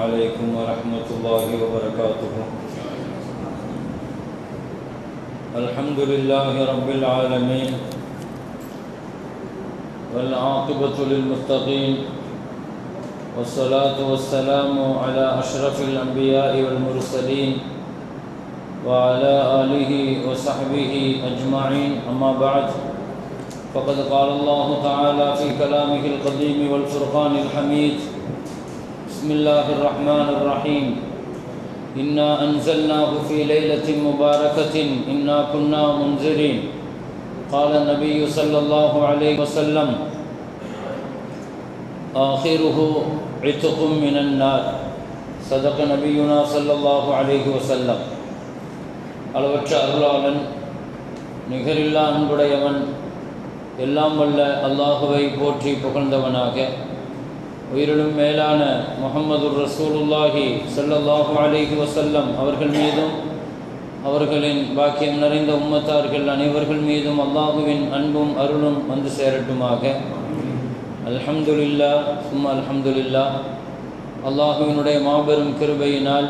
عليكم ورحمة الله وبركاته. الحمد لله رب العالمين والعاقبة للمتقين والصلاة والسلام على أشرف الأنبياء والمرسلين وعلى آله وصحبه أجمعين. أما بعد فقد قال الله تعالى في كلامه القديم والفرقان الحميد بسم الله الرحمن الرحيم إنا أنزلناه في ليلة مباركة إنا كنا منذرين قال النبي صلى الله عليه وسلم آخره عتق من النار صدق نبينا صلى الله عليه وسلم அளவற்ற அருளாளன் நிகரில்லா அன்புடையவன் எல்லாம் வல்ல அல்லாஹுவை போற்றி புகழ்ந்தவனாக உயிரிலும் மேலான முகமது ரசூலுல்லாஹி சல்லல்லாஹு அலிஹி வசல்லம் அவர்கள் மீதும் அவர்களின் பாக்கியம் நிறைந்த உம்மத்தார்கள் அனைவர்கள் மீதும் அல்லாஹுவின் அன்பும் அருளும் வந்து சேரட்டுமாக. அல்ஹம்துலில்லா சும்மா அல்ஹம்துலில்லா அல்லாஹுவினுடைய மாபெரும் கிருபையினால்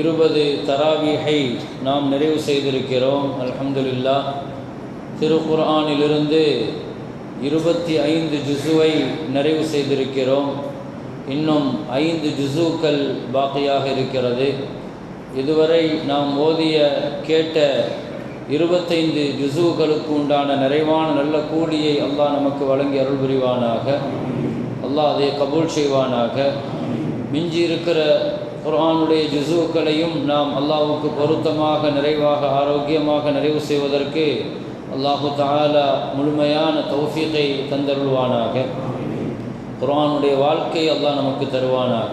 இருபது தராவிகை நாம் நிறைவு செய்திருக்கிறோம். அல்ஹம்துலில்லா திருக்குர்ஆனிலிருந்து இருபத்தி ஐந்து ஜுசுவை நிறைவு செய்திருக்கிறோம். இன்னும் ஐந்து ஜுசுக்கள் பாக்கியாக இருக்கிறது. இதுவரை நாம் ஓதிய கேட்ட இருபத்தைந்து ஜுசுக்களுக்கு உண்டான நிறைவான நல்ல கூலியை அல்லாஹ் நமக்கு வழங்கி அருள் புரிவானாக அல்லாஹ் அதை கபூல் செய்வானாக. மிஞ்சி இருக்கிற குர்ஆனுடைய ஜுசுக்களையும் நாம் அல்லாஹுக்கு பொருத்தமாக நிறைவாக ஆரோக்கியமாக நிறைவு செய்வதற்கு அல்லாஹு தாலா முழுமையான தௌஃபீகை தந்தருள்வானாக. குரானுடைய வாழ்க்கை அல்லாஹ் நமக்கு தருவானாக.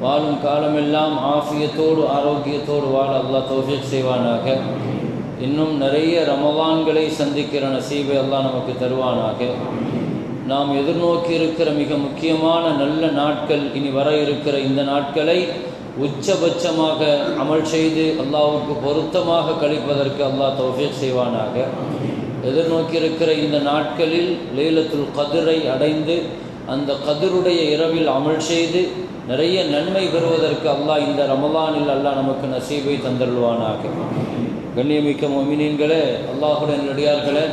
வாழும் காலமெல்லாம் ஆஃபியத்தோடு ஆரோக்கியத்தோடு வாழ அல்லாஹ் தௌஃபீக் செய்வானாக. இன்னும் நிறைய ரமவான்களை சந்திக்கிற நசீபை அல்லாஹ் நமக்கு தருவானாக. நாம் எதிர்நோக்கி இருக்கிற மிக முக்கியமான நல்ல நாட்கள் இனி வர இருக்கிற இந்த நாட்களை உச்சபட்சமாக அமல் செய்து அல்லாவுக்கு பொருத்தமாக கழிப்பதற்கு அல்லாஹ் தௌஃபீக் செய்வானாக. எதிர்நோக்கி இருக்கிற இந்த நாட்களில் லைலத்துல் கதிரை அடைந்து அந்த கதிருடைய இரவில் அமல் செய்து நிறைய நன்மை பெறுவதற்கு அல்லாஹ் இந்த ரமலானில் அல்லாஹ் நமக்கு நசீபை தந்தருள்வானாக. கண்ணியமிக்க மொமினீன்களே அல்லாஹுடைய நடிகார்களே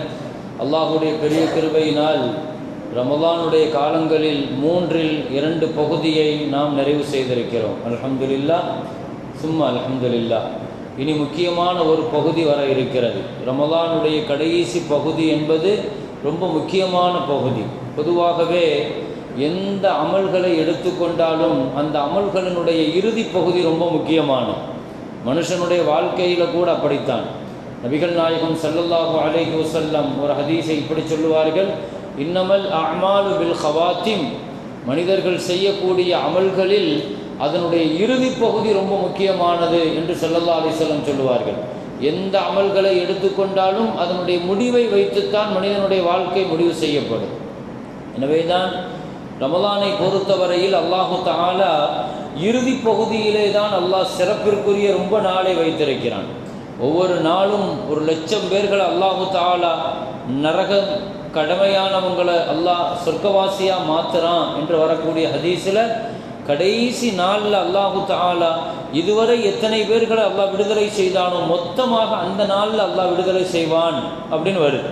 அல்லாஹுடைய பெரிய கிருபையினால் ரமலானுடைய காலங்களில் மூன்றில் இரண்டு பகுதியை நாம் நிறைவு செய்திருக்கிறோம். அலமதுல்லா சும்மா அலமதுல்லா இனி முக்கியமான ஒரு பகுதி வர இருக்கிறது. ரமலானுடைய கடைசி பகுதி என்பது ரொம்ப முக்கியமான பகுதி. பொதுவாகவே எந்த அமல்களை எடுத்துக்கொண்டாலும் அந்த அமல்களினுடைய இறுதி பகுதி ரொம்ப முக்கியமான மனுஷனுடைய வாழ்க்கையில் கூட அப்படித்தான். நபிகள் நாயகம் சல்லல்லாஹு அலைஹி வசல்லம் ஒரு ஹதீஸை இப்படி சொல்லுவார்கள் இன்னமல் அமாலு பில் ஹவாத்திம் மனிதர்கள் செய்யக்கூடிய அமல்களில் அதனுடைய இறுதி பகுதி ரொம்ப முக்கியமானது என்று செல்லல்லா அலிசல்லம் சொல்லுவார்கள். எந்த அமல்களை எடுத்துக்கொண்டாலும் அதனுடைய முடிவை வைத்துத்தான் மனிதனுடைய வாழ்க்கை முடிவு செய்யப்படும். எனவே தான் ரமலானை பொறுத்தவரையில் அல்லாஹு தாலா இறுதி பகுதியிலே தான் அல்லாஹ் சிறப்பிற்குரிய ரொம்ப நாளை வைத்திருக்கிறான். ஒவ்வொரு நாளும் ஒரு லட்சம் பேர்களை அல்லாஹு தாலா நரகம் கடமையானவங்களை அல்லாஹ் சொர்க்கவாசியாக மாற்றுறான் என்று வரக்கூடிய ஹதீஸில் கடைசி நாளில் அல்லாஹு தாலா இதுவரை எத்தனை பேர்களை அல்லாஹ் விடுதலை செய்தானோ மொத்தமாக அந்த நாளில் அல்லாஹ் விடுதலை செய்வான் அப்படின்னு வருது.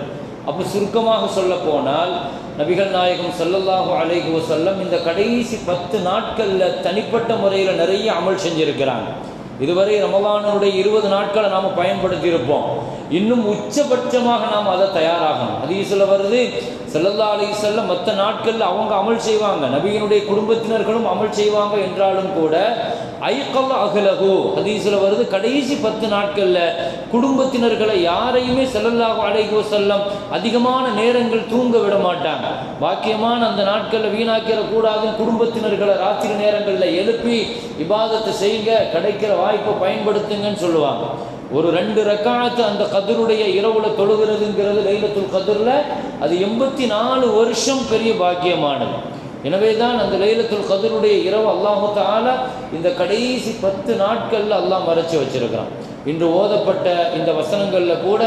அப்போ சுருக்கமாக சொல்ல போனால் நபிகள் நாயகம் சல்லல்லாஹு அலைஹி வசல்லம் இந்த கடைசி பத்து நாட்களில் தனிப்பட்ட முறையில் நிறைய அமல் செஞ்சுருக்கிறாங்க. இதுவரை ரமலானுடைய இருபது நாட்களை நாம் பயன்படுத்தியிருப்போம். இன்னும் உச்சபட்சமாக நாம் அதை தயாராகணும். ஹதீஸில் வருது செல்லல்லா அலி செல்ல மற்ற நாட்களில் அவங்க அமல் செய்வாங்க. நபியினுடைய குடும்பத்தினர்களும் அமல் செய்வாங்க என்றாலும் கூட ஐக்கல் அகலகு ஹதீஸில் வருது கடைசி பத்து நாட்களில் குடும்பத்தினர்களை யாரையுமே செல்லல்லாஹு அழைக்கோ செல்லம் அதிகமான நேரங்கள் தூங்க விட மாட்டாங்க. பாக்கியமான அந்த நாட்களில் வீணாக்கிற கூடாதுன்னு குடும்பத்தினர்களை ராத்திரி நேரங்களில் எழுப்பி விவாதத்தை செய்யுங்க கிடைக்கிற வாய்ப்பை பயன்படுத்துங்கன்னு சொல்லுவாங்க. ஒரு ரெண்டு ரக்காத்து அந்த கதிருடைய இரவுல தொழுகிறதுங்கிறது லைலத்துல் கதிரில் அது எண்பத்தி நாலு வருஷம் பெரிய பாக்கியமானது. எனவே தான் அந்த லைலத்துல் கதருடைய இரவு அல்லாஹு தாலா இந்த கடைசி பத்து நாட்களில் அல்லாஹ் மறைச்சி வச்சிருக்கிறான். இன்று ஓதப்பட்ட இந்த வசனங்களில் கூட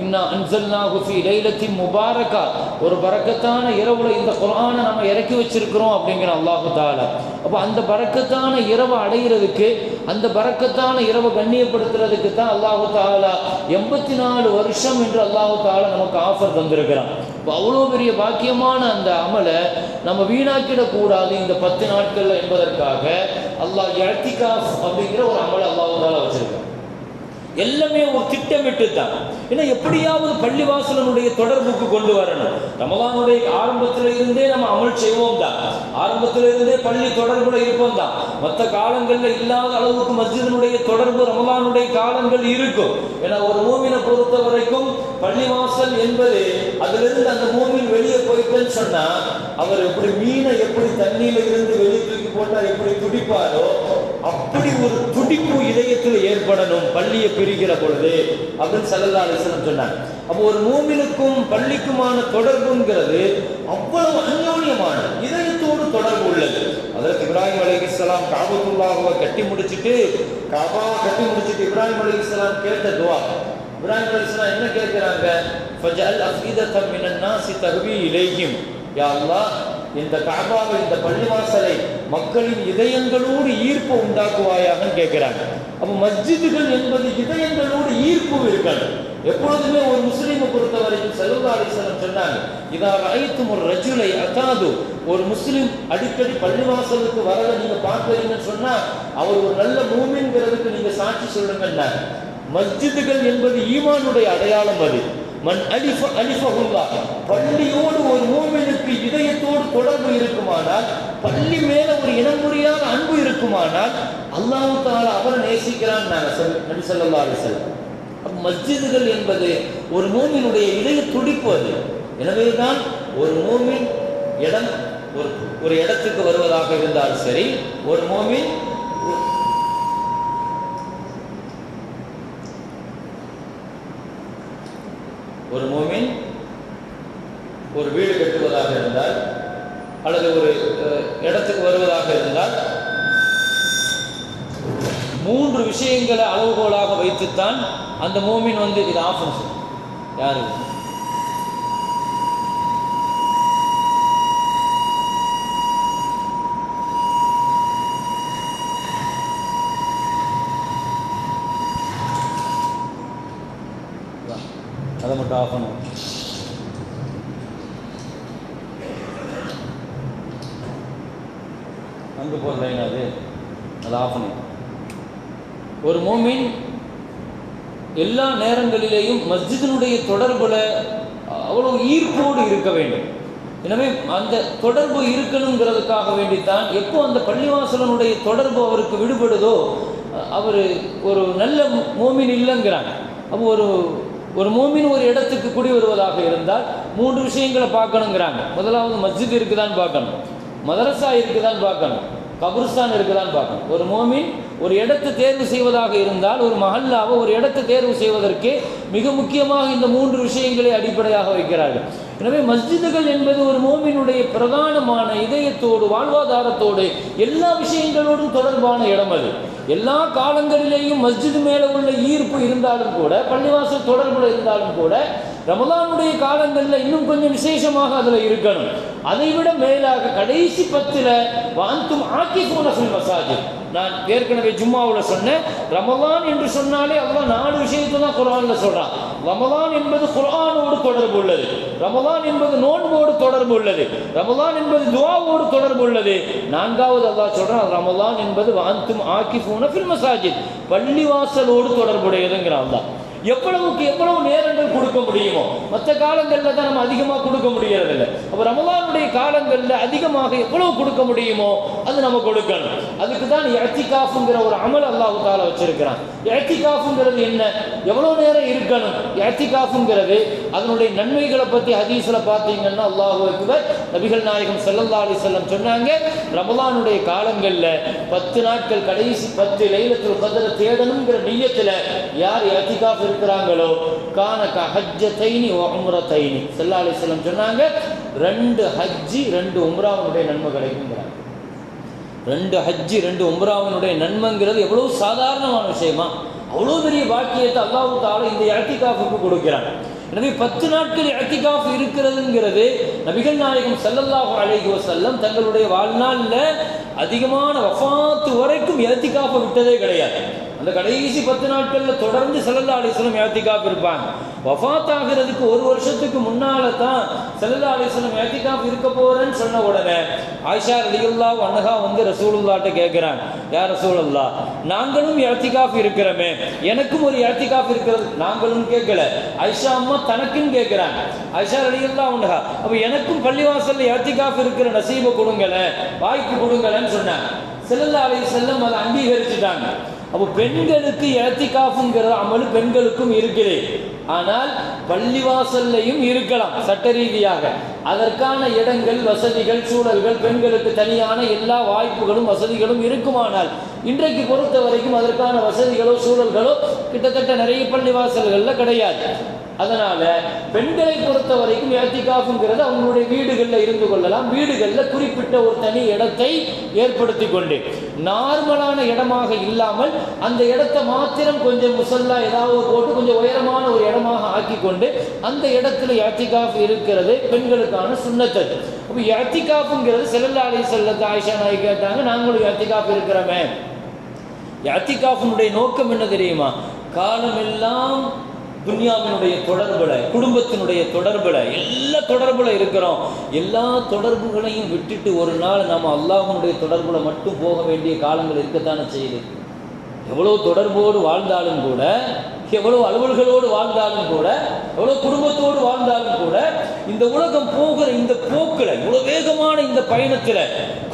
இன்னா அன்சல்னா குஃபி லைலத்தின் முபாரக்கா ஒரு பறக்கத்தான இரவுல இந்த குரானை நம்ம இறக்கி வச்சிருக்கிறோம் அப்படிங்கிற அல்லாஹு தாலா அப்போ அந்த பறக்கத்தான இரவை அடைகிறதுக்கு அந்த பறக்கத்தான இரவை கண்ணியப்படுத்துறதுக்கு தான் அல்லாஹு தாலா எண்பத்தி நாலு வருஷம் என்று அல்லாஹு தாலா நமக்கு ஆஃபர் தந்திருக்கிறான். இப்போ அவ்வளோ பெரிய பாக்கியமான அந்த அமலை நம்ம வீணாக்கிடக்கூடாது இந்த பத்து நாட்களில் என்பதற்காக அல்லாஹ் இழத்திகாஃப் அப்படிங்கிற ஒரு அமலை அல்லாஹு தாலா எல்லாமே ஒரு திட்டமிட்டு தான் ஏன்னா எப்படியாவது பள்ளிவாசலனுடைய தொடர்புக்கு கொண்டு வரணும். ரமலானுடைய ஆரம்பத்தில் இருந்தே நம்ம அமல் செய்வோம் தான் ஆரம்பத்தில் இருந்தே பள்ளி தொடர்புல இருப்போம் தான் மற்ற காலங்களில் இல்லாத அளவுக்கு மஸ்ஜிதனுடைய தொடர்பு ரமலானுடைய காலங்கள் இருக்கும். ஏன்னா ஒரு மூமினை பொறுத்த வரைக்கும் பள்ளிவாசல் என்பது அதிலிருந்து அந்த மூமின் வெளியே போயிட்டேன்னு சொன்னா அவர் எப்படி மீனை எப்படி தண்ணியில இருந்து வெளியே தூக்கி போட்டால் எப்படி துடிப்பாரோ அப்படி ஒரு துடிப்பு இதயத்தில் ஏற்படணும் பள்ளியை பிரிக்கிற பொழுது. அப்படின்னு சல்லல்லா அலிஸ்லம் சொன்னாங்க அப்போ ஒரு மூமினுக்கும் பள்ளிக்குமான தொடர்புங்கிறது அவ்வளவு அந்யோன்யமான இதயத்தோடு தொடர்பு உள்ளது. அதற்கு இப்ராஹிம் அலைஹிஸ்ஸலாம் காபத்துல்லாஹுவை கட்டி முடிச்சிட்டு காபா கட்டி முடிச்சுட்டு இப்ராஹிம் அலைஹிஸ்ஸலாம் கேட்ட துவா. இப்ராஹிம் அலைஹிஸ்ஸலாம் என்ன கேட்கிறாங்க? ஃபஜல் அஃபீதத்தம் மினன்னா சி தகுவி இலைஹிம். யா அல்லாஹ் இந்த காபாவை இந்த பள்ளிவாசலை மக்களின் இதயங்களோடு ஈர்ப்பு உண்டாக்குவாயாக கேட்கிறாங்க. அப்போ மஸ்ஜிதுகள் என்பது இதயங்களோடு ஈர்ப்பு இருக்கணும். எப்பொழுதுமே ஒரு முஸ்லீமை பொறுத்த வரைக்கும் செல்வா அலிசலம் சொன்னாங்க இதா அனைத்தும் ஒரு ரஜுலை அதாது. ஒரு முஸ்லீம் அடிக்கடி பள்ளிவாசலுக்கு வரதை நீங்க பார்க்கறீங்கன்னு சொன்னா அவர் ஒரு நல்ல மூமின்கிறதுக்கு நீங்க சாட்சி சொல்லுங்கன்னாங்க. மஸ்ஜிதுகள் என்பது ஈமானுடைய அடையாளம் அது. மண் அலிஃப அலிஃபகுல்லா பள்ளியோடு ஒரு மூமினுக்கு இதயத்தோடு தொடர்பு இருக்குமானால் பள்ளி மேல ஒரு இனம் அன்பு இருக்குமானால் அல்லாஹு தாலா அவரை நேசிக்கிறான் நான் சொல் நபி ஸல்லல்லாஹு அலைஹி மஸ்ஜிதுகள் என்பது ஒரு மூமினுடைய இதய துடிப்பு அது. எனவே தான் ஒரு மூமின் இடம் ஒரு ஒரு இடத்துக்கு வருவதாக இருந்தால் சரி ஒரு மூமின் ஒரு மூமின் ஒரு வீடு கட்டுவதாக இருந்தால் அல்லது ஒரு இடத்துக்கு வருவதாக இருந்தால் மூன்று விஷயங்களை அளவுகோலாக வைத்துத்தான் அந்த மூமின் வந்து இது ஆஃபன்ஸ் யாரு? அதை மட்டும் ஆஃப் பண்ணுவோம் அங்கே போகிற லைன் அது. அதை ஆஃப் பண்ணி ஒரு மோமின் எல்லா நேரங்களிலேயும் மஸ்ஜிதினுடைய தொடர்புல அவ்வளவு ஈர்ப்போடு இருக்க வேண்டும். எனவே அந்த தொடர்பு இருக்கணுங்கிறதுக்காக வேண்டித்தான் எப்போ அந்த பள்ளிவாசலனுடைய தொடர்பு அவருக்கு விடுபடுதோ அவர் ஒரு நல்ல மோமின் இல்லைங்கிறாங்க. அப்போ ஒரு ஒரு மோமின் ஒரு இடத்துக்கு குடி வருவதாக இருந்தால் மூன்று விஷயங்களை பார்க்கணுங்கிறாங்க. முதலாவது மஸ்ஜித் இருக்குதான்னு பார்க்கணும். மதரசா இருக்குதான்னு பார்க்கணும். கபுர்ஸ்தான் இருக்குதான்னு பார்க்கணும் ஒரு மோமின் ஒரு இடத்தை தேர்வு செய்வதாக இருந்தால் ஒரு மஹல்லாவை ஒரு இடத்தை தேர்வு செய்வதற்கு மிக முக்கியமாக இந்த மூன்று விஷயங்களை அடிப்படையாக வைக்கிறார்கள். எனவே மஸ்ஜிதுகள் என்பது ஒரு மோமினுடைய பிரதானமான இதயத்தோடு வாழ்வாதாரத்தோடு எல்லா விஷயங்களோடும் தொடர்பான இடம் அது. எல்லா காலங்களிலேயும் மஸ்ஜிது மேலே உள்ள ஈர்ப்பு இருந்தாலும் கூட பள்ளிவாசல் தொடர்புல இருந்தாலும் கூட ரமலானுடைய காலங்களில் இன்னும் கொஞ்சம் விசேஷமாக அதில் இருக்கணும். அதை விட மேலாக கடைசி பத்தில் வாந்தும் ஆக்கி போன மசாஜ் நான் ஏற்கனவே ஜும்மாவில் சொன்னேன். ரமலான் என்று சொன்னாலே அவ்வளோ நாலு விஷயத்தை தான் குரானில் சொல்கிறான் ரமலான் என்பது குரானோடு தொடர்பு உள்ளது. ரமலான் என்பது நோன்போடு தொடர்பு உள்ளது. ரமலான் என்பது துவாவோடு தொடர்பு உள்ளது. நான்காவது அல்லா சொல்றான் ரமலான் என்பது வாந்தும் ஆக்கி போன ஃபில் மசாஜித் பள்ளிவாசலோடு தொடர்புடையதுங்கிறான் தான் எவ்வளவுக்கு எவ்வளவு நேரங்கள் கொடுக்க முடியுமோ மற்ற காலங்களில் தான் நம்ம அதிகமாக கொடுக்க முடியறதில்லை. அப்போ ரமலானுடைய காலங்களில் அதிகமாக எவ்வளவு கொடுக்க முடியுமோ அது நம்ம கொடுக்கணும். அதுக்கு தான் இழத்திகாஃபுங்கிற ஒரு அமல் அல்லாஹு தால வச்சிருக்கிறான். இழத்திகாஃபுங்கிறது என்ன? எவ்வளோ நேரம் இருக்கணும்? இழத்திகாஃபுங்கிறது அதனுடைய நன்மைகளை பற்றி ஹதீஸில் பார்த்தீங்கன்னா அல்லாஹு அக்பர் நபிகள் நாயகம் செல்லல்லா அலி செல்லம் சொன்னாங்க ரமலானுடைய காலங்களில் பத்து நாட்கள் கடைசி பத்து லைலத்தில் கதரை தேடணுங்கிற நிய்யத்தில் யார் இழத்திகாஃப் இருக்கிறாங்களோ கான ஹஜ்ஜத்தைனி தைனி செல்லா அலி செல்லம் சொன்னாங்க ரெண்டு ஹஜ்ஜி ரெண்டு உம்ராவுடைய நன்மை கிடைக்குங்கிறாங்க ரெண்டு ஹஜ்ஜி ரெண்டு உம்ராவினுடைய நன்மைங்கிறது எவ்வளோ சாதாரணமான விஷயமா? அவ்வளோ பெரிய பாக்கியத்தை அல்லாஹு தாலும் இந்த இழத்திகாஃபுக்கு கொடுக்கிறாங்க. எனவே பத்து நாட்கள் இழத்திகாஃப் இருக்கிறதுங்கிறது நபிகள் நாயகம் சல்லல்லாஹு அலைஹி வசல்லம் தங்களுடைய வாழ்நாளில் அதிகமான வஃபாத்து வரைக்கும் இழத்திகாஃபை விட்டதே கிடையாது. அந்த கடைசி பத்து நாட்கள்ல தொடர்ந்து ஸல்லல்லாஹு அலைஹி வஸல்லம் இருப்பாங்க வஃத் ஆகிறதுக்கு ஒரு வருஷத்துக்கு முன்னால தான் ஸல்லல்லாஹு அலைஹி வஸல்லம் இருக்க போறேன்னு சொன்ன உடனே ஆயிஷா ரலியுல்லா அன்ஹா வந்து ரசூலுல்லாட்ட கேட்குறாங்க யார் ரசூலுல்லா நாங்களும் இழத்திகாஃப் இருக்கிறோமே எனக்கும் ஒரு இழத்திகாஃப் இருக்கிறது. நாங்களும் கேட்கல ஐஷா அம்மா தனக்குன்னு கேட்குறாங்க ஐஷா ரலியுல்லா அன்ஹா அப்போ எனக்கும் பள்ளிவாசல்ல இழத்திகாஃப் இருக்கிற நசீபை கொடுங்களேன் வாய்ப்பு கொடுங்களேன்னு சொன்னாங்க. ஸல்லல்லாஹு அலைஹி அதை அங்கீகரிச்சுட்டாங்க. அப்போ பெண்களுக்கு இழத்திகாஃபுங்கிற அமல் பெண்களுக்கும் இருக்குது. ஆனால் பள்ளிவாசல்லையும் இருக்கலாம் சட்ட ரீதியாக அதற்கான இடங்கள் வசதிகள் சூழல்கள் பெண்களுக்கு தனியான எல்லா வாய்ப்புகளும் வசதிகளும் இருக்குமானால் இன்றைக்கு பொறுத்த வரைக்கும் அதற்கான வசதிகளோ சூழல்களோ கிட்டத்தட்ட நிறைய பள்ளிவாசல்களில் கிடையாது. அதனால பெண்களை பொறுத்த வரைக்கும் ஏத்திகாஃபுங்கிறது அவங்களுடைய வீடுகளில் இருந்து கொள்ளலாம். வீடுகளில் குறிப்பிட்ட ஒரு தனி இடத்தை ஏற்படுத்தி கொண்டு நார்மலான இடமாக இல்லாமல் அந்த இடத்தை மாத்திரம் கொஞ்சம் முசல்லா ஏதாவது போட்டு கொஞ்சம் உயரமான ஒரு இடமாக ஆக்கி கொண்டு அந்த இடத்துல ஏத்திகாஃப் இருக்கிறது பெண்களுக்கான சுண்ணத்தது அப்போ ஏத்திகாஃபுங்கிறது செல்லல்லா அலி செல்லத்து ஆயிஷா நாய் கேட்டாங்க நாங்களும் ஏத்திகாஃப் இருக்கிறோமே. யாத்திகாஃபினுடைய நோக்கம் என்ன தெரியுமா? காலமெல்லாம் துன்யாவினுடைய தொடர்புல குடும்பத்தினுடைய தொடர்புல எல்லா தொடர்புல இருக்கிறோம். எல்லா தொடர்புகளையும் விட்டுட்டு ஒரு நாள் நம்ம அல்லாஹனுடைய தொடர்புல மட்டும் போக வேண்டிய காலங்கள் இருக்கத்தானே செய்யுது. எவ்வளோ தொடர்போடு வாழ்ந்தாலும் கூட எவ்வளவு அலுவல்களோடு வாழ்ந்தாலும் கூட எவ்வளவு குடும்பத்தோடு வாழ்ந்தாலும் கூட இந்த உலகம் போகிற இந்த போக்கில் இவ்வளவு வேகமான இந்த பயணத்தில்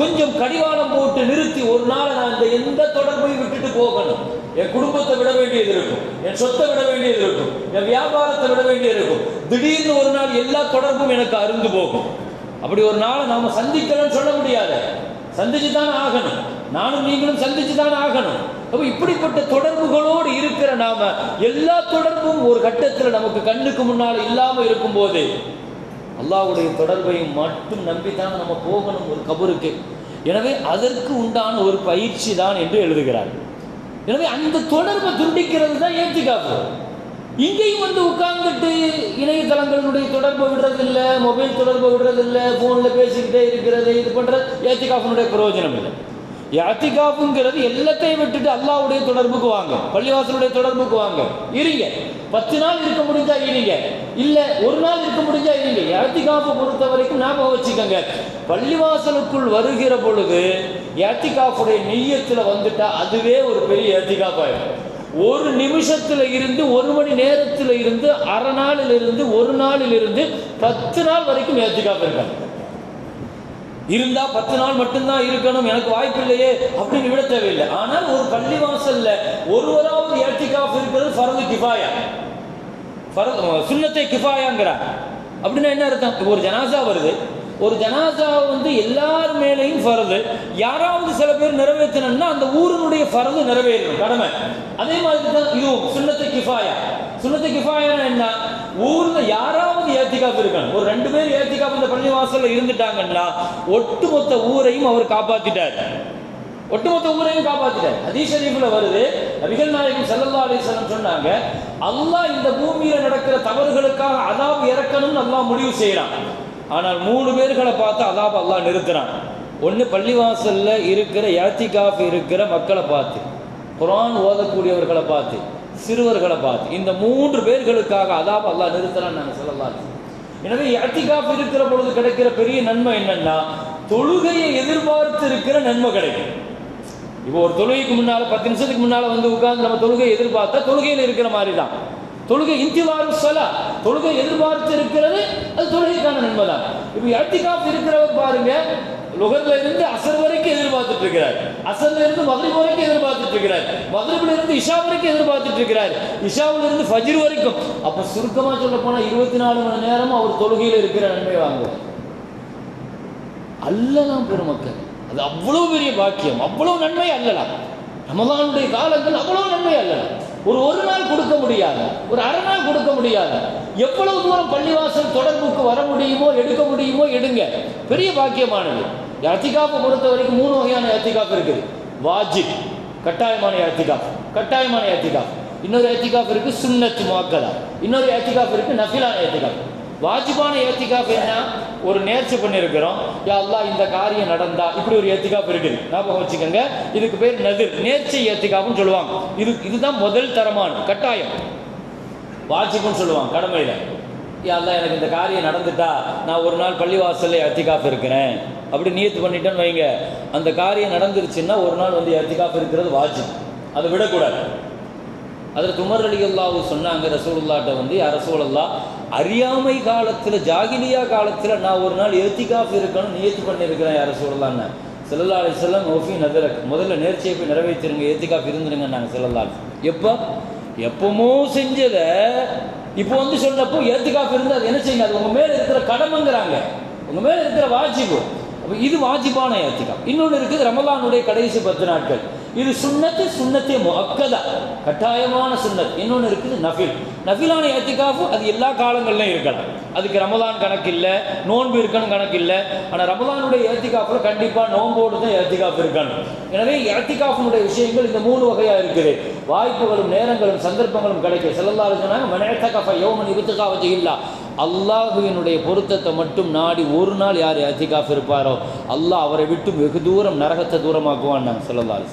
கொஞ்சம் கடிவாளம் போட்டு நிறுத்தி ஒரு நாள் நான் இந்த எந்த தொடர்பையும் விட்டுட்டு போகணும். என் குடும்பத்தை விட வேண்டியது இருக்கும். என் சொத்தை விட வேண்டியது இருக்கும். என் வியாபாரத்தை விட வேண்டியது இருக்கும். திடீர்னு ஒரு நாள் எல்லா தொடர்பும் எனக்கு அருந்து போகும். அப்படி ஒரு நாளை நாம சந்திக்கலன்னு சொல்ல முடியாது. சந்திச்சு தான் ஆகணும். நானும் நீங்களும் சந்திச்சு தான் ஆகணும். அப்போ இப்படிப்பட்ட தொடர்புகளோடு இருக்கிற நாம எல்லா தொடர்பும் ஒரு கட்டத்தில் நமக்கு கண்ணுக்கு முன்னால் இல்லாமல் இருக்கும்போது அல்லாவுடைய தொடர்பையும் மட்டும் நம்பித்தான் நம்ம போகணும் ஒரு கபருக்கு. எனவே அதற்கு உண்டான ஒரு பயிற்சி தான் என்று எழுதுகிறார் எனவே அந்த தொடர்பை துண்டிக்கிறது தான் ஏத்திக்காப்பு இங்கேயும் வந்து உட்கார்ந்துட்டு இணையதளங்களுடைய தொடர்பை விடுறதில்லை மொபைல் தொடர்பை விடுறதில்லை ஃபோனில் பேசிக்கிட்டே இருக்கிறது இது பண்ணுறது ஏத்திகாஃபினுடைய பிரயோஜனம் இல்லை. யாத்திகாஃபுங்கிறது எல்லாத்தையும் விட்டுட்டு அல்லாவுடைய தொடர்புக்கு வாங்க. பள்ளிவாசலுடைய தொடர்புக்கு வாங்க. இருங்க. பத்து நாள் இருக்க முடிஞ்சா இருங்க. இல்ல ஒரு நாள் இருக்க முடிஞ்சா இருங்க. யாத்திகாஃபை பொறுத்த வரைக்கும் ஞாபகம் வச்சுக்கோங்க. பள்ளிவாசலுக்குள் வருகிற பொழுது யாத்திகாஃபுடைய நெய்யத்தில் வந்துட்டா அதுவே ஒரு பெரிய யாத்திகாஃப் ஆயிடும் ஒரு நிமிஷத்துல இருந்து ஒரு மணி நேரத்துல இருந்து அரை நாளில் இருந்து ஒரு நாளில் இருந்து பத்து நாள் வரைக்கும் ஏத்திக்காம இருக்காங்க இருந்தா பத்து நாள் மட்டும்தான் இருக்கணும் எனக்கு வாய்ப்பு இல்லையே அப்படின்னு விட தேவையில்லை. ஆனால் ஒரு பள்ளி வாசல்ல ஒருவராவது ஏர்டிகாஃப் இருக்கிறது ஃபரது கிஃபாயா? சுண்ணத்தை சுன்னத்தை அப்படின்னா என்ன அர்த்தம்? ஒரு ஜனாசா வருது. ஒரு ஜனாசா வந்து எல்லார் மேலேயும் ஃபரது. யாராவது சில பேர் நிறைவேற்றணும்னா அந்த ஊரினுடைய ஃபரது நிறைவேறணும் கடமை. அதே மாதிரி தான் இதுவும் சுண்ணத்தை கிஃபாயா? சுண்ணத்தை கிஃபாயா என்ன? ஊர்ல யாரா ஏத்திகாப் இருக்கணும். ஒரு ரெண்டு பேர் ஏத்திகாப் இந்த பள்ளிவாசல்ல இருந்துட்டாங்கன்னா ஒட்டுமொத்த ஊரையும் அவர் காப்பாத்திட்டார். ஒட்டுமொத்த ஊரையும் காப்பாத்திட்டார். ஹதீஸ் ஷரீஃப்ல வருது. நபிகள் நாயகம் செல்லல்லா அலிசலம் சொன்னாங்க அல்லாஹ் இந்த பூமியில நடக்கிற தவறுகளுக்காக அதாப் இறக்கணும்னு அல்லாஹ் முடிவு செய்யறான் ஆனால் மூணு பேர்களை பார்த்து அதாப் அல்லாஹ் நிறுத்துறான். ஒன்று பள்ளிவாசல்ல இருக்கிற யாத்திகாஃப் இருக்கிற மக்களை பார்த்து குரான் ஓதக்கூடியவர்களை பார்த்து சிறுவர்களை பார்த்து இந்த மூன்று பேர்களுக்காக அதாப் அல்லாஹ் நிறுத்துறான்னு நாங்கள் சொல்லலாம் எனவே யாத்திகாஃப் இருக்கிற பொழுது கிடைக்கிற பெரிய நன்மை என்னன்னா தொழுகையை எதிர்பார்த்து இருக்கிற நன்மை கிடைக்கும். இப்போ ஒரு தொழுகைக்கு முன்னால பத்து நிமிஷத்துக்கு முன்னால வந்து உட்கார்ந்து நம்ம தொழுகையை எதிர்பார்த்தா தொழுகையில் இருக்கிற மாதிரி தான் தொழுகை இன்திவாரு சலா தொழுகை எதிர்பார்த்து இருக்கிறது அது தொழுகைக்கான நன்மை தான் இப்போ எத்திகாப் இருக்கிறவர் பாருங்க லுகர்ல இருந்து அசர் வரைக்கும் எதிர்பார்த்துட்டு இருக்கிறார் அசர்ல இருந்து மதுரை வரைக்கும் எதிர்பார்த்துட்டு இருக்கிறார் மதுரையில இருந்து இஷா வரைக்கும் எதிர்பார்த்துட்டு இருக்கிறார் இஷாவுல இருந்து ஃபஜிர் வரைக்கும். அப்ப சுருக்கமா சொல்ல போனா இருபத்தி நாலு மணி நேரம் அவர் தொழுகையில் இருக்கிற நன்மை வாங்குவார். அல்லலாம் பெருமக்கள் அது அவ்வளவு பெரிய பாக்கியம். அவ்வளவு நன்மை அல்லலாம். ரமதானுடைய காலங்கள் அவ்வளவு நன்மை அல்லலாம். ஒரு ஒரு நாள் கொடுக்க முடியாது. ஒரு அரை நாள் கொடுக்க முடியாது. எவ்வளவு தூரம் பள்ளிவாசல் தொடர்புக்கு வர முடியுமோ எடுக்க முடியுமோ எடுங்க. பெரிய பாக்கியமானது. அத்திகாப்பை பொறுத்த வரைக்கும் மூணு வகையான அத்திகாப்பு இருக்குது. வாஜிப் கட்டாயமான அத்திகாப் கட்டாயமான அத்திகாப் இன்னொரு ஏத்திகாப் இருக்கு சுண்ணத்து முஅக்கதா. இன்னொரு ஏத்திகாப் இருக்குது நஃபிலான ஏத்திகாப் வாஜிபான ஏத்திகாப் என்ன? ஒரு நேர்ச்சி பண்ணியிருக்கிறோம் யா அல்லா இந்த காரியம் நடந்தா இப்படி ஒரு ஏத்திகாப் இருக்குது. ஞாபகம் வச்சுக்கோங்க. இதுக்கு பேர் நதிர். நேர்ச்சி ஏத்திகாப்னு சொல்லுவாங்க. இது இதுதான் முதல் தரமான கட்டாயம். வாஜிப்புன்னு சொல்லுவாங்க கடமையில். யா அல்லாஹ் எனக்கு இந்த காரியம் நடந்துட்டா நான் ஒரு நாள் பள்ளிவாசல்ல ஏத்திகாப் இருக்கிறேன். அப்படி நியத்து பண்ணிட்டேன்னு வைங்க. அந்த காரியம் நடந்துருச்சுன்னா ஒரு நாள் வந்து ஏத்திகாப் இருக்கிறது வாஜிப். அதை விடக்கூடாது. அதில் துமர் அலி அல்லாவு சொன்னாங்க ரசூலுல்லாட்ட வந்து "யா ரசூலல்லா அறியாமை காலத்தில் ஜாகிலியா காலத்தில் நான் ஒரு நாள் ஏத்திகாஃப் இருக்கணும்னு நியத்து பண்ணியிருக்கிறேன் யார் ரசூலுல்லான்னு செல்லல்லா அலி செல்லம் ஓஃபி நதரக் முதல்ல நேர்ச்சியை போய் நிறைவேற்றிருங்க ஏத்திகாஃப் இருந்துருங்க நாங்கள் செல்லல்லா எப்போ? எப்பமோ செஞ்சதை இப்போ வந்து சொன்னப்போ ஏத்திகாஃப் இருந்தால் அது என்ன செய்யுங்க? அது உங்கள் மேலே இருக்கிற கடமைங்கிறாங்க. உங்கள் மேலே இருக்கிற வாஜிபு. அப்போ இது வாஜிபான ஏத்திகாஃப் இன்னொன்று இருக்குது ரமலானுடைய கடைசி பத்து நாட்கள். இது சுன்னத்து சுன்னத்தே முஅக்கதா. கட்டாயமான சுண்ணத். இன்னொன்று இருக்குது நஃபில். நஃபிலான ஏத்திகாஃபு அது எல்லா காலங்கள்லையும் இருக்கலாம். அதுக்கு ரமலான் கணக்கு இல்லை நோன்பு இருக்கணும் கணக்கு இல்லை ஆனால் ரமலானுடைய ஏத்திகாஃபில் கண்டிப்பாக நோன்போடு தான் ஏத்திகாஃப் இருக்கணும். எனவே ஏத்திகாஃபினுடைய விஷயங்கள் இந்த மூணு வகையாக இருக்குது. வாய்ப்புகளும் நேரங்களும் சந்தர்ப்பங்களும் கிடைக்கும். செல்லல்லாரு சொன்னாங்க மனேத்தகஃப யோமன் இபத்துக்காவச்சு இல்லா அல்லாஹுவினுடைய பொருத்தத்தை மட்டும் நாடி ஒரு நாள் யார் ஏத்திகாஃப் இருப்பாரோ அல்லாஹ் அவரை விட்டு வெகு தூரம் நரகத்தை தூரமாக்குவான் நாங்கள் சொல்லலாரு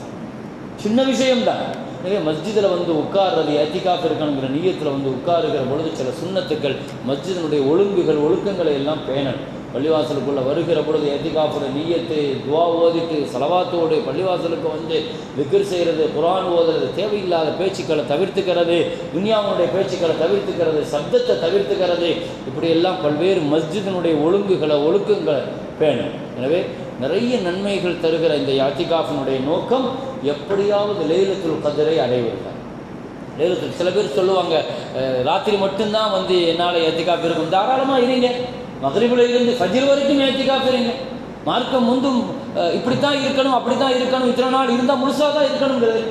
சின்ன விஷயம்தான். எனவே மஸ்ஜிதில் வந்து உட்கார்றது ஏத்திகாஃப் இருக்கணுங்கிற நீயத்தில் வந்து உட்காருகிற பொழுது சில சுண்ணத்துக்கள் மஸ்ஜிதினுடைய ஒழுங்குகள் ஒழுக்கங்களை எல்லாம் பேணணும் பள்ளிவாசலுக்குள்ளே வருகிற பொழுது ஏத்திகாஃபோட நீயத்து துவா ஓதிட்டு செலவாத்தோடு பள்ளிவாசலுக்கு வந்து விக்கிர் செய்கிறது குரான் ஓதுறது தேவையில்லாத பேச்சுக்களை தவிர்த்துக்கிறது துன்யாவுடைய பேச்சுக்களை தவிர்த்துக்கிறது சப்தத்தை தவிர்த்துக்கிறது இப்படியெல்லாம் பல்வேறு மஸ்ஜிதினுடைய ஒழுங்குகளை ஒழுக்கங்களை பேணும் எனவே நிறைய நன்மைகள் தருகிற இந்த யாத்திகாஃபினுடைய நோக்கம் எப்படியாவது லேலத்துல் கதிரை அடைவதுதான். லேலத்தில் சில பேர் சொல்லுவாங்க ராத்திரி மட்டும்தான் வந்து என்னால் ஏத்திகாஃப் இருக்கும். தாராளமாக இருங்க. மகரிபுல இருந்து ஃபஜ்ர் வரைக்கும் ஏத்திகாஃப் இருங்க மார்க்கம் முந்தும் இப்படித்தான் இருக்கணும் அப்படித்தான் இருக்கணும். இத்தனை நாள் இருந்தால் முழுசாக தான் இருக்கணுங்கிறது.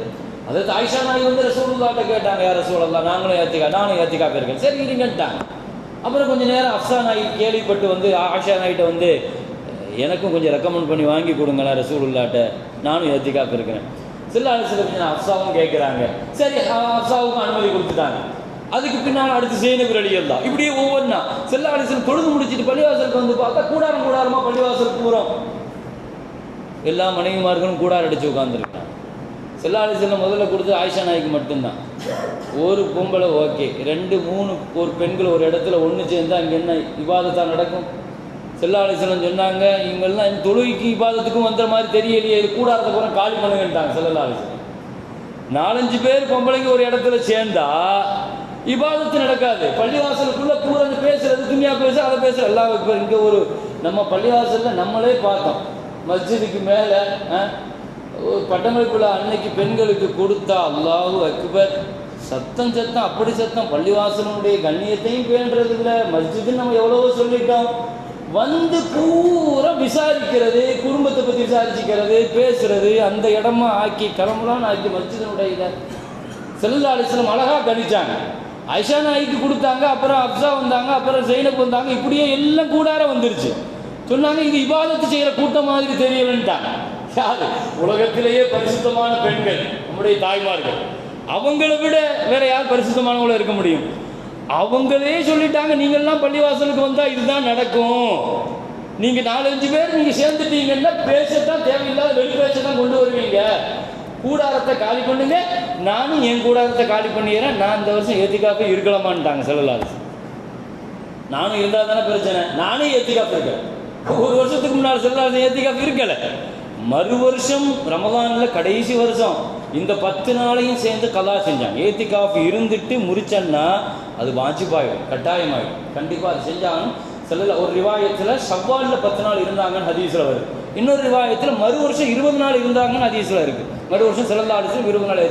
அதாவது ஆயிஷா நாய் வந்து ரசூலுல்லாட்ட கேட்டாங்க யார் ரசூலல்லா நாங்களும் ஏத்திக்கா நானும் ஏத்திக்காக இருக்கேன் சரி இருங்கன்ட்டாங்க. அப்புறம் கொஞ்சம் நேரம் அப்சா நாய் கேள்விப்பட்டு வந்து ஆஷா நாய்கிட்ட வந்து எனக்கும் கொஞ்சம் ரெக்கமெண்ட் பண்ணி வாங்கி கொடுங்களேன் ரசூலுல்லாட்ட நானும் ஏத்திக்காப்பு இருக்கிறேன் சில சில கொஞ்சம் அப்சாவும் கேட்குறாங்க சரி அஹ் அனுமதி கொடுத்துட்டாங்க. அதுக்கு பின்னால் அடுத்து சேனபுர் அலிகள் தான் இப்படியே ஒவ்வொன்றா செல்லா அலிசல் தொழுது முடிச்சிட்டு பள்ளிவாசலுக்கு வந்து பார்த்தா கூடாரம் கூடாரமாக பள்ளிவாசலுக்கு பூரம் எல்லா மனைவிமார்களும் கூடார் அடித்து உட்காந்துருக்காங்க செல்லா முதல்ல கொடுத்து ஆயிஷா நாய்க்கு மட்டும்தான். ஒரு பொம்பளை ஓகே. ரெண்டு மூணு ஒரு பெண்கள் ஒரு இடத்துல ஒன்று சேர்ந்தா இங்கே என்ன விவாதத்தான் நடக்கும்? செல்லா சொன்னாங்க இவங்கெல்லாம் இந்த தொழுகைக்கு விவாதத்துக்கும் வந்த மாதிரி தெரியலையே இது கூடாரத்தை கூட காலி பண்ணுங்கன்ட்டாங்க. செல்லல்லா அலிசலம் நாலஞ்சு பேர் பொம்பளைங்க ஒரு இடத்துல சேர்ந்தா இபாதத்து நடக்காது. பள்ளிவாசலுக்குள்ள பூரா பேசுறது துணியா பேச அதை பேசுற எல்லா பேர் இங்க ஒரு நம்ம பள்ளிவாசல்ல நம்மளே பார்த்தோம். மஸ்ஜிதுக்கு மேல அஹ், பட்டமளிப்புல அன்னைக்கு பெண்களுக்கு கொடுத்தா அல்லாஹூ அக்பர் சத்தம் சத்தம் அப்படி சத்தம். பள்ளிவாசலுடைய கண்ணியத்தையும் பேணுறது இல்லை மஸ்ஜிதுன்னு நம்ம எவ்வளவோ சொல்லிட்டோம். வந்து பூரா விசாரிக்கிறது குடும்பத்தை பற்றி விசாரிச்சுக்கிறது பேசுறது அந்த இடமா ஆக்கி கிளம்பலான்னு ஆக்கி மஸ்ஜிதனுடைய இதை. செல்லா அலிஸ்லம் அழகா கணிச்சாங்க. ஐஷா நாய்க்கு கொடுத்தாங்க அப்புறம் அப்சா வந்தாங்க அப்புறம் ஜெயினப் வந்தாங்க இப்படியே எல்லாம் கூடார வந்துருச்சு. சொன்னாங்க இது இபாதத்து செய்கிற கூட்டம் மாதிரி தெரியலன்ட்டாங்க. யாரு? உலகத்திலேயே பரிசுத்தமான பெண்கள் நம்முடைய தாய்மார்கள். அவங்கள விட வேற யார் பரிசுத்தமானவங்கள இருக்க முடியும்? அவங்களே சொல்லிட்டாங்க நீங்கள்லாம் பள்ளிவாசலுக்கு வந்தால் இதுதான் நடக்கும். நீங்கள் நாலஞ்சு பேர் நீங்கள் சேர்ந்துட்டீங்கன்னா பேசத்தான் தேவையில்லாத வெளி பேச்சதான் கொண்டு வருவீங்க. கூடாரத்தை காலி பண்ணுங்க நானும் என் கூடாரத்தை காலி பண்ணிடுறேன். நான் இந்த வருஷம் ஏத்திக்காப்பே இருக்கலாமான்ட்டாங்க செல்லலாது நானும் இருந்தால் தானே பிரச்சனை. நானும் ஏத்திக்காப்பு இருக்கேன். ஒரு வருஷத்துக்கு முன்னால் செல்லாத ஏத்திக்காப்பு இருக்கல. மறு வருஷம் ரமதானில் கடைசி வருஷம் இந்த பத்து நாளையும் சேர்ந்து கலா செஞ்சாங்க. ஏத்திக்காஃப் இருந்துட்டு முறிச்சன்னா அது வாஜிபாயிடும் கட்டாயமாயிடும். கண்டிப்பாக அது செஞ்சாங்க சில ஒரு ரிவாயத்தில் ஷவ்வாலில் பத்து நாள் இருந்தாங்கன்னு ஹதீஸில் வருது. இன்னொரு ரிவாயத்தில் மறு வருஷம் இருபது நாள் இருந்தாங்கன்னு ஹதீஸில் இருக்குது மறு வருஷம் சிறந்த ஆலோசனை இருபது நாள்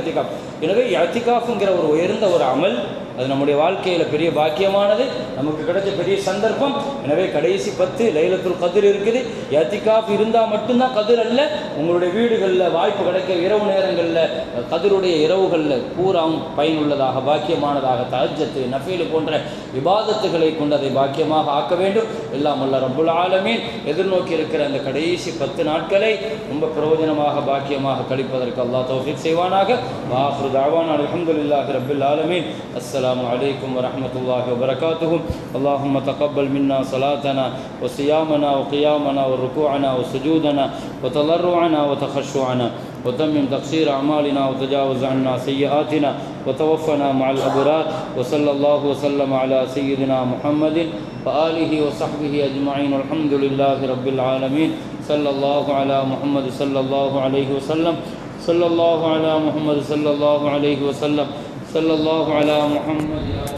எனவே ஏத்திகாஃபுங்கிற ஒரு உயர்ந்த ஒரு அமல் அது நம்முடைய வாழ்க்கையில் பெரிய பாக்கியமானது நமக்கு கிடைச்ச பெரிய சந்தர்ப்பம். எனவே கடைசி பத்து லைலத்துல் கதிர் இருக்குது. ஏத்திகாஃப் இருந்தால் மட்டும்தான் கதிர் அல்ல. உங்களுடைய வீடுகளில் வாய்ப்பு கிடைக்க இரவு நேரங்களில் கதிருடைய இரவுகளில் பூராவும் பயனுள்ளதாக பாக்கியமானதாக தஹஜத்து நஃபீல் போன்ற விவாதத்துகளை கொண்டு அதை பாக்கியமாக ஆக்க வேண்டும். எல்லாம் அல்ல ரப்புல் ஆலமீன். எதிர்நோக்கி இருக்கிற அந்த கடைசி பத்து நாட்களை ரொம்ப பிரயோஜனமாக பாக்கியமாக கழிப்பதற்கு அல்லா தௌஃபீக் செய்வானாக. வாஹ்ரு தாவான் அல்ஹம்துலில்லாஹி ரப்பில் ஆலமீன். السلام عليكم ورحمة الله وبركاته. اللهم تقبل منا صلاتنا وصيامنا وقيامنا وركوعنا وسجودنا وتضرعنا وتخشعنا. وتمم تقصير أعمالنا وتجاوز عنا سيئاتنا. وتوفنا مع الأبرار. وصلى الله وسلم على سيدنا محمد وآله وصحبه أجمعين. الحمد لله رب العالمين. صلى الله على محمد صلى الله عليه وسلم. صلى الله على محمد صلى الله عليه وسلم. صلى الله على محمد